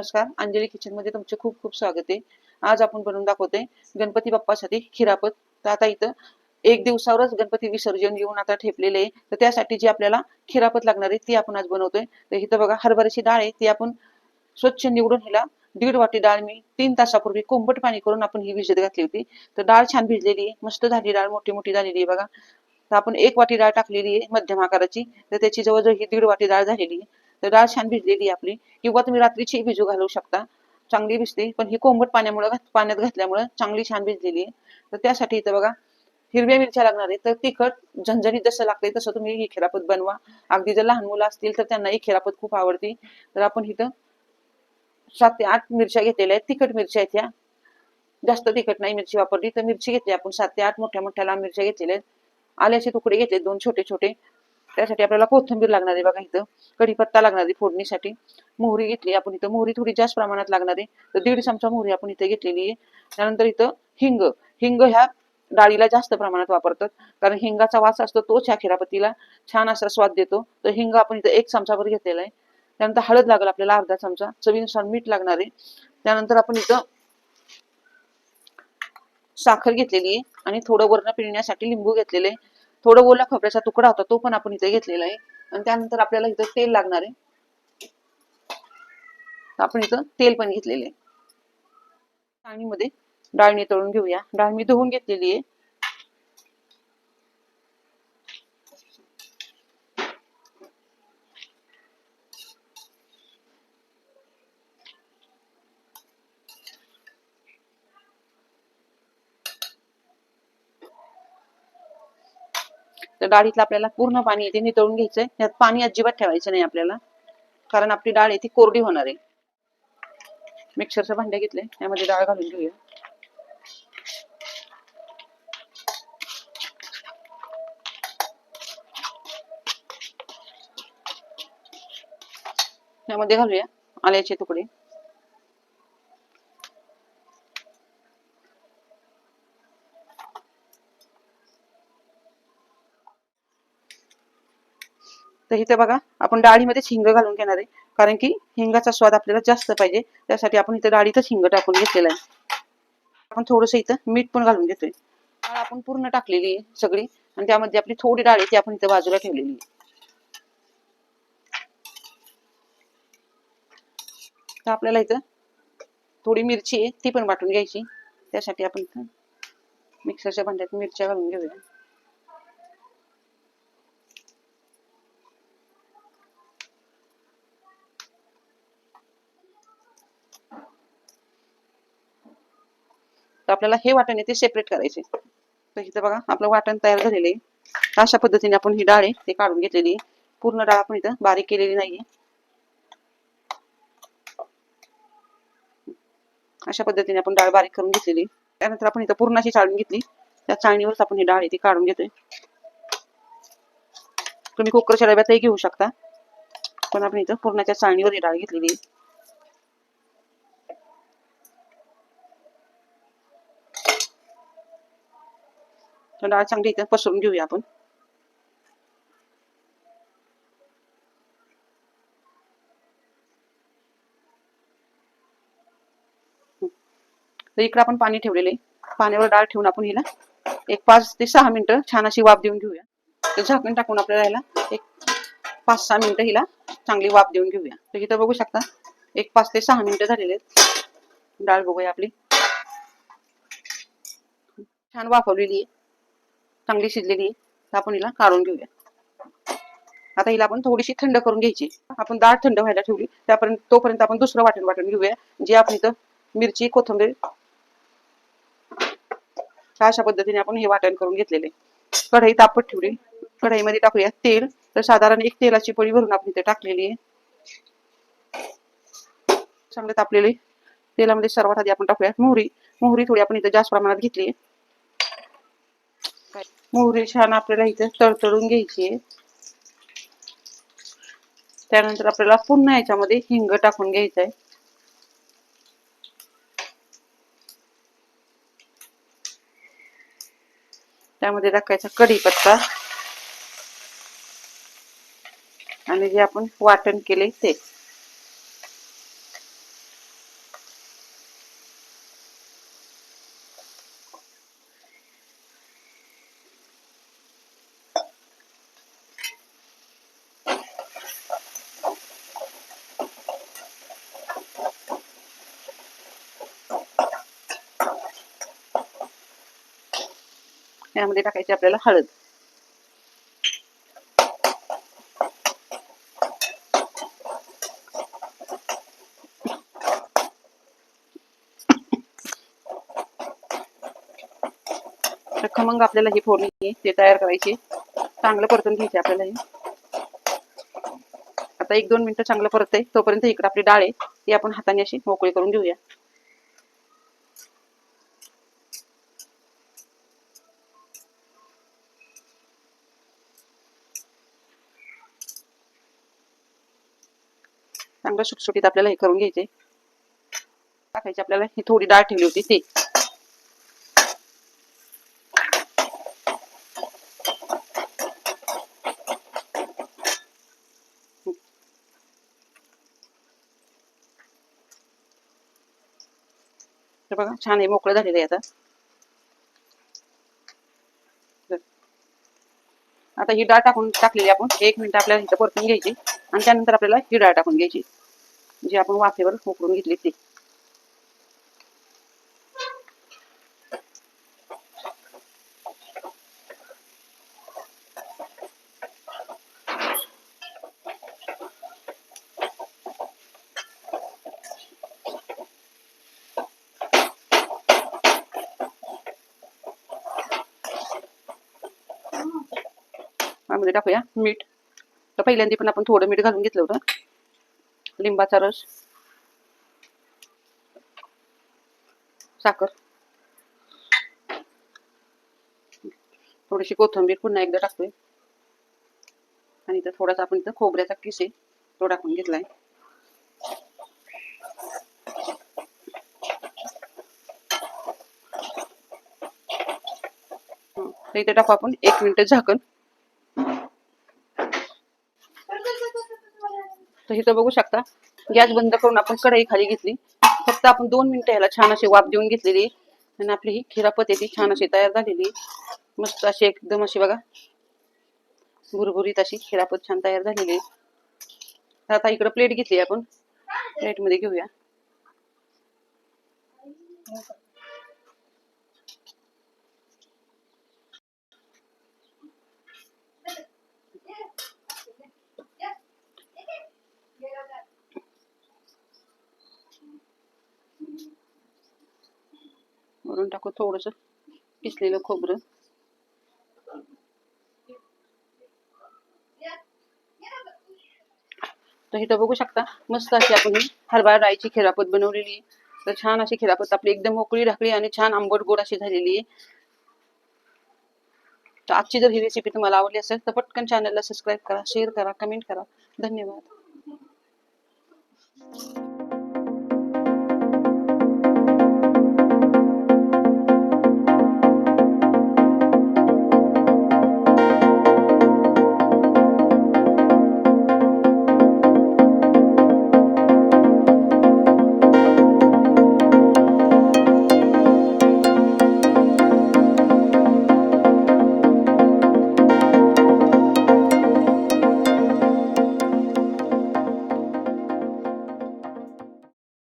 नमस्कार. अंजली किचनमध्ये तुमचे खूप खूप स्वागत आहे. आज आपण बनवून दाखवतोय गणपती बाप्पासाठी खिरापत तर आता इथं एक दिवसावरच गणपती विसर्जन येऊन आता ठेपलेले आहे. तर त्यासाठी जी आपल्याला खिरापत लागणार आहे ती आपण आज बनवतोय. तर इथं बघा हरभऱ्याची डाळ आहे ती आपण स्वच्छ निवडून हिला दीड वाटी डाळ मी तीन तासापूर्वी कोंबट पाणी करून आपण ही भिजत घातली होती. तर डाळ छान भिजलेली आहे मस्त झाली डाळ मोठी मोठी झालेली आहे बघा. तर आपण एक वाटी डाळ टाकलेली आहे मध्यम आकाराची. तर त्याची जवळजवळ ही दीड वाटी डाळ झालेली आहे. तर डाळ छान भिजलेली आपली. किंवा तुम्ही रात्रीची भिजू घालू शकता. चांगली भिजते पण ही कोंबट पाण्यामुळे पाण्यात घातल्यामुळे चांगली छान भिजलेली आहे. तर त्यासाठी इथं बघा हिरव्या मिरच्या लागणार आहे तर तिखट झणझणीत जसं लागतंय तसं तुम्ही ही खिरापत बनवा. अगदी जर लहान मुलं असतील तर त्यांना ही खिरापत खूप आवडते. तर आपण इथं सात ते आठ मिरच्या घेतलेल्या आहेत. तिखट मिरच्या आहेत ह्या. जास्त तिखट नाही मिरची वापरली तर मिरची घेतली आपण. सात ते आठ मोठ्या मोठ्या लांब मिरच्या घेतलेल्या आहेत. आल्याचे तुकडे घेतले दोन छोटे छोटे. त्यासाठी आपल्याला कोथिंबीर लागणार आहे बघा इथं. कढीपत्ता लागणार आहे फोडणीसाठी. मोहरी घेतली आपण इथं. मोहरी थोडी जास्त प्रमाणात लागणार आहे. तर दीड चमचा मोहरी आपण इथे घेतलेली आहे. त्यानंतर इथं हिंग. हिंग ह्या डाळीला जास्त प्रमाणात वापरतात. कारण हिंगाचा वास असतो तोच ह्या खिरापतीला. छान असा स्वाद देतो. तर हिंग आपण इथं एक चमचाभर घेतलेला आहे. त्यानंतर हळद लागेल आपल्याला अर्धा चमचा. चवीनुसार मीठ लागणार आहे. त्यानंतर आपण इथं साखर घेतलेली आहे. आणि थोडं वर्ण पिळण्यासाठी लिंबू घेतलेले आहे. थोडं ओला खोबऱ्याचा तुकडा होता तो पण आपण इथे घेतलेला आहे. आणि त्यानंतर आपल्याला इथं तेल लागणार आहे. आपण इथं तेल पण घेतलेले आहे. चाळणीमध्ये डाळणी तळून घेऊया. डाळ मी धुवून घेतलेली आहे. तर डाळीतलं आपल्याला पूर्ण पाणी येते नितळून घ्यायचंय. त्यात पाणी अजिबात ठेवायचं नाही आपल्याला कारण आपली डाळ आहे ती कोरडी होणार आहे. मिक्सरचं भांडे घेतले त्यामध्ये डाळ घालून घेऊया. त्यामध्ये घालूया आल्याचे तुकडे. तर इथे बघा आपण डाळीमध्ये हिंग घालून घेणार आहे. कारण की हिंगाचा स्वाद आपल्याला जास्त पाहिजे. त्यासाठी आपण इथे डाळीतच हिंग टाकून घेतलेला आहे. आपण थोडस इथं मीठ पण घालून घेतोय. डाळ आपण पूर्ण टाकलेली आहे सगळी. आणि त्यामध्ये आपली थोडी डाळ आहे ती आपण इथं बाजूला ठेवलेली आहे. तर आपल्याला इथं थोडी मिरची आहे ती पण वाटून घ्यायची. त्यासाठी आपण इथं मिक्सरच्या भांड्यात मिरच्या घालून घेऊया. तर आपल्याला हे वाटण आहे ते सेपरेट करायचे. तर इथं बघा आपलं वाटण तयार झालेलं आहे. अशा पद्धतीने आपण ही डाळ आहे ते काढून घेतलेली आहे. पूर्ण डाळ आपण इथं बारीक केलेली नाहीये. अशा पद्धतीने आपण डाळ बारीक करून घेतलेली त्यानंतर आपण इथं पूर्णाची चाळून घेतली. त्या चाळणीवरच आपण ही डाळ आहे ती काढून घेतोय. तुम्ही कुकरच्या डब्यातही घेऊ शकता. पण आपण इथं पूर्णाच्या चाळणीवर ही डाळ घेतलेली आहे. तर डाळ चांगली इथं पसरून घेऊया आपण तर इकडे आपण पाणी ठेवलेले पाण्यावर डाळ ठेवून आपण हिला एक पाच ते सहा मिनिटं छान अशी वाफ देऊन घेऊया तर झाकण टाकून आपल्याला ह्याला एक पाच सहा मिनिटं हिला चांगली वाफ देऊन घेऊया तर इथं बघू शकता एक पाच ते सहा मिनिटं झालेले आहेत डाळ बघूया आपली छान वाफवलेली आहे चांगली शिजलेली आहे तर आपण हिला काढून घेऊया. आता हिला आपण थोडीशी थंड करून घ्यायची. आपण डाळ थंड व्हायला ठेवली त्यापर्यंत तोपर्यंत आपण दुसरं वाटण वाटण घेऊया जे आपण इथं मिरची कोथिंबीर अशा पद्धतीने आपण हे वाटण करून घेतलेले कढई तापत ठेवली. कढईमध्ये टाकूया तेल. तर साधारण एक तेलाची पळी भरून आपण इथे टाकलेली आहे. चांगले तापलेले तेलामध्ये सर्वात आधी आपण टाकूया मोहरी. मोहरी थोडी आपण इथे जास्त प्रमाणात घेतली आहे. मोहरी छान आपल्याला इथे तळतळून घ्यायची आहे. त्यानंतर आपल्याला पुन्हा याच्यामध्ये हिंग टाकून घ्यायचं आहे त्यामध्ये टाकायचा कढीपत्ता. आणि जे आपण वाटण केले ते. यामध्ये टाकायची आपल्याला हळद. खमंग आपल्याला ही फोडणी ते तयार करायची. चांगलं परतून घ्यायचे आपल्याला हे. आता एक दोन मिनिटं चांगलं परतते तोपर्यंत इकडे आपली डाळ आहे ती आपण हाताने अशी मोकळी करून घेऊया. चांगलं सुटसुटीत आपल्याला हे करून घ्यायचे. टाकायची आपल्याला ही थोडी डाळ ठेवली होती ती. बघा छान आहे मोकळं झालेलं आहे आता. आता ही डाळ टाकून टाकलेली आपण. एक मिनिट आपल्याला इथं परतून घ्यायची आणि त्यानंतर आपल्याला ही डाळ टाकून घ्यायची. जी आपण वाफेवर उकळून घेतली ती. यामध्ये टाकूया. मीठ. तर पहिल्यांदा पण आपण थोडं मीठ घालून घेतलं होतं. लिंबाचा रस. साखर. थोडीशी कोथिंबीर पुन्हा एकदा टाकतोय आणि इथं थोडासा आपण इथं खोबऱ्याचा किस आहे तो टाकून घेतलाय. तर इथे टाकू आपण एक मिनिट झाकण. तर इथं बघू शकता. गॅस बंद करून आपण कढई खाली घेतली. फक्त आपण दोन मिनिटं ह्याला छान अशी वाफ देऊन घेतलेली आणि आपली ही खिरापत येते छान अशी तयार झालेली मस्त अशी एकदम अशी बघा. भुरभुरीत अशी खिरापत छान तयार झालेली आहे. आता इकडं प्लेट घेतली आपण. प्लेटमध्ये घेऊया. करून टाकू थोडस किसलेलं खोबरं. तर इथं बघू शकता मस्त अशी आपण ही हरभरा डाळीची खिरापत बनवलेली आहे. तर छान अशी खिरापत आपली एकदम मोकळी ढाकळी आणि छान आंबट गोड अशी झालेली आहे. तर आजची जर ही रेसिपी तुम्हाला आवडली असेल तर पटकन चॅनलला सबस्क्राईब करा शेअर करा कमेंट करा. धन्यवाद.